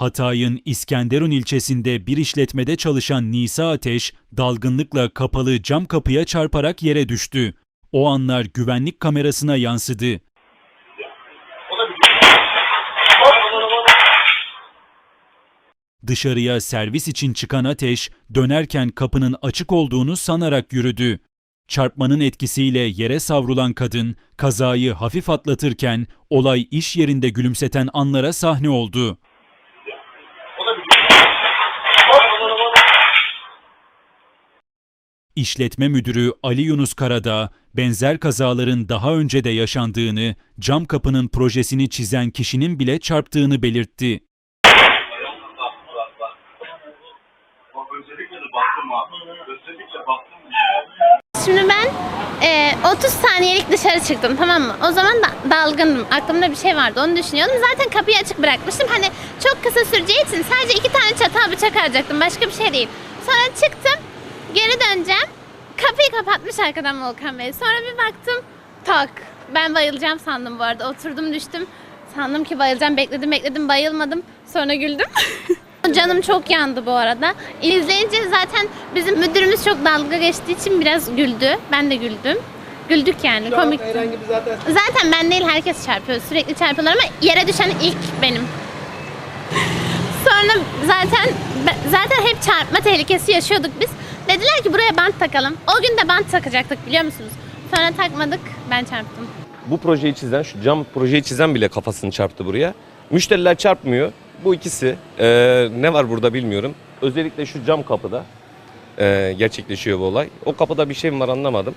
Hatay'ın İskenderun ilçesinde bir işletmede çalışan Nisa Ateş, dalgınlıkla kapalı cam kapıya çarparak yere düştü. O anlar güvenlik kamerasına yansıdı. Dışarıya servis için çıkan Ateş, dönerken kapının açık olduğunu sanarak yürüdü. Çarpmanın etkisiyle yere savrulan kadın, kazayı hafif atlatırken olay iş yerinde gülümseten anlara sahne oldu. İşletme müdürü Ali Yunus Karadağ, benzer kazaların daha önce de yaşandığını, cam kapının projesini çizen kişinin bile çarptığını belirtti. Özellikle de baktım abi. Özellikle baktım. Şimdi ben e, 30 saniyelik dışarı çıktım tamam mı? O zaman da dalgındım. Aklımda bir şey vardı onu düşünüyordum. Zaten kapıyı açık bırakmıştım. Hani çok kısa süreceği için sadece iki tane çatal bıçak alacaktım. Başka bir şey değil. Sonra çıktım. Geri döneceğim. Kapıyı kapatmış arkadan Volkan Bey. Sonra bir baktım. Tak. Ben bayılacağım sandım bu arada. Oturdum düştüm. Sandım ki bayılacağım. Bekledim bekledim bayılmadım. Sonra güldüm. Canım çok yandı bu arada. İzleyince zaten bizim müdürümüz çok dalga geçtiği için biraz güldü. Ben de güldüm. Güldük yani komik. herhangi bir zaten Zaten ben değil herkes çarpıyor. Sürekli çarpıyorlar ama yere düşen ilk benim. Sonra zaten zaten hep çarpma tehlikesi yaşıyorduk biz. Dediler ki buraya bant takalım. O gün de bant takacaktık biliyor musunuz? Sonra takmadık. Ben çarptım. Bu projeyi çizen, şu cam projeyi çizen bile kafasını çarptı buraya. Müşteriler çarpmıyor. Bu ikisi eee, ne var burada bilmiyorum. Özellikle şu cam kapıda gerçekleşiyor bu olay. O kapıda bir şey mi var anlamadım.